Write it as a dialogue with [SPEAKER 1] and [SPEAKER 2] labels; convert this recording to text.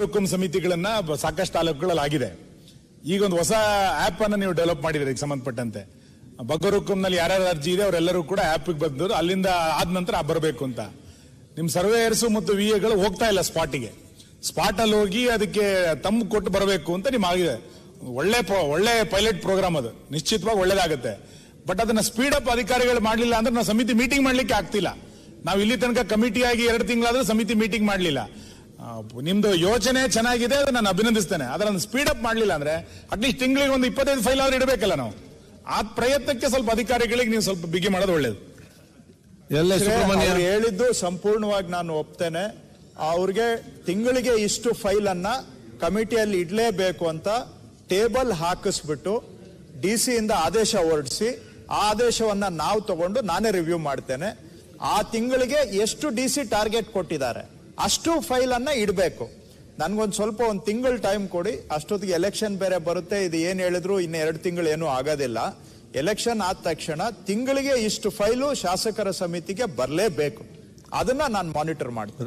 [SPEAKER 1] ಹುಕುಂ ಸಮಿತಿಗಳನ್ನ ಸಾಕಷ್ಟು ತಾಲೂಕುಗಳಲ್ಲಿ ಆಗಿದೆ. ಈಗ ಒಂದು ಹೊಸ ಆಪ್ ಅನ್ನು ನೀವು ಡೆವಲಪ್ ಮಾಡಿದ್ರೆ ಈಗ ಸಂಬಂಧಪಟ್ಟಂತೆ. ಬಗ್ಗರುಕುಂನಲ್ಲಿ ಯಾರ್ಯಾರ ಅರ್ಜಿ ಇದೆ, ಅವರೆಲ್ಲರೂ ಕೂಡ ಆಪ್ ಬಂದರು ಅಲ್ಲಿಂದ ಆದ ನಂತರ ಬರಬೇಕು ಅಂತ. ನಿಮ್ಮ ಸರ್ವೇಯರ್ಸು ಮತ್ತು ವಿ ಎಗಳು ಹೋಗ್ತಾ ಇಲ್ಲ ಸ್ಪಾಟಿಗೆ ಸ್ಪಾಟ್ ಅಲ್ಲಿ ಹೋಗಿ ಅದಕ್ಕೆ ತಮ್ಮ ಕೊಟ್ಟು ಬರಬೇಕು ಅಂತ ನಿಮ್ ಆಗಿದೆ. ಒಳ್ಳೆ ಒಳ್ಳೆ ಪೈಲಟ್ ಪ್ರೋಗ್ರಾಮ್ ಅದು. ನಿಶ್ಚಿತವಾಗಿ ಒಳ್ಳೇದಾಗುತ್ತೆ. ಬಟ್ ಅದನ್ನ ಸ್ಪೀಡ್ ಅಪ್ ಅಧಿಕಾರಿಗಳು ಮಾಡಲಿಲ್ಲ ಅಂದ್ರೆ ನಾವು ಸಮಿತಿ ಮೀಟಿಂಗ್ ಮಾಡ್ಲಿಕ್ಕೆ ಆಗ್ತಿಲ್ಲ. ನಾವು ಇಲ್ಲಿ ತನಕ ಕಮಿಟಿಯಾಗಿ ಎರಡು ತಿಂಗಳಾದ್ರೂ ಸಮಿತಿ ಮೀಟಿಂಗ್ ಮಾಡಲಿಲ್ಲ. ನಿಮ್ದು ಯೋಚನೆ ಚೆನ್ನಾಗಿದೆ ಅದನ್ನ ನಾನು ಅಭಿನಂದಿಸ್ತೇನೆ. ಅದನ್ನ ಸ್ಪೀಡ್ ಅಪ್ ಮಾಡಲಿಲ್ಲ ಅಂದ್ರೆ ಅಟ್ಲೀಸ್ಟ್ ತಿಂಗಳಿಗೆ ಒಂದು ಇಪ್ಪತ್ತೈದು ಫೈಲ್ ಆದ್ರೂ ಇಡಬೇಕಲ್ಲ ನಾವು. ಆ ಪ್ರಯತ್ನಕ್ಕೆ ಸ್ವಲ್ಪ ಅಧಿಕಾರಿಗಳಿಗೆ ನೀವು ಸ್ವಲ್ಪ ಬಿಗಿ ಮಾಡೋದು ಒಳ್ಳೇದು.
[SPEAKER 2] ಹೇಳಿದ್ದು ಸಂಪೂರ್ಣವಾಗಿ ನಾನು ಒಪ್ತೇನೆ. ಅವ್ರಿಗೆ ತಿಂಗಳಿಗೆ ಇಷ್ಟು ಫೈಲ್ ಅನ್ನ ಕಮಿಟಿಯಲ್ಲಿ ಇಡಲೇಬೇಕು ಅಂತ ಟೇಬಲ್ ಹಾಕಿಸ್ಬಿಟ್ಟು ಡಿ ಸಿ ಇಂದ ಆದೇಶ ಹೊರಡಿಸಿ ಆ ಆದೇಶವನ್ನ ನಾವು ತಗೊಂಡು ನಾನೇ ರಿವ್ಯೂ ಮಾಡ್ತೇನೆ. ಆ ತಿಂಗಳಿಗೆ ಎಷ್ಟು ಡಿ ಸಿ ಟಾರ್ಗೆಟ್ ಕೊಟ್ಟಿದ್ದಾರೆ? ಅಷ್ಟು ಫೈಲ್ ಅನ್ನ ಇಡಬೇಕು. ನನಗೊಂದು ಸ್ವಲ್ಪ ಒಂದು ತಿಂಗಳು ಟೈಮ್ ಕೊಡಿ. ಅಷ್ಟೊತ್ತಿಗೆ ಎಲೆಕ್ಷನ್ ಬೇರೆ ಬರುತ್ತೆ. ಇದು ಏನು ಹೇಳಿದ್ರು ಇನ್ನು ಎರಡು ತಿಂಗಳು ಏನೂ ಆಗೋದಿಲ್ಲ. ಎಲೆಕ್ಷನ್ ಆದ ತಕ್ಷಣ ತಿಂಗಳಿಗೆ ಇಷ್ಟು ಫೈಲು ಶಾಸಕರ ಸಮಿತಿಗೆ ಬರಲೇಬೇಕು. ಅದನ್ನ ನಾನು ಮಾನಿಟರ್ ಮಾಡ್ತೀನಿ.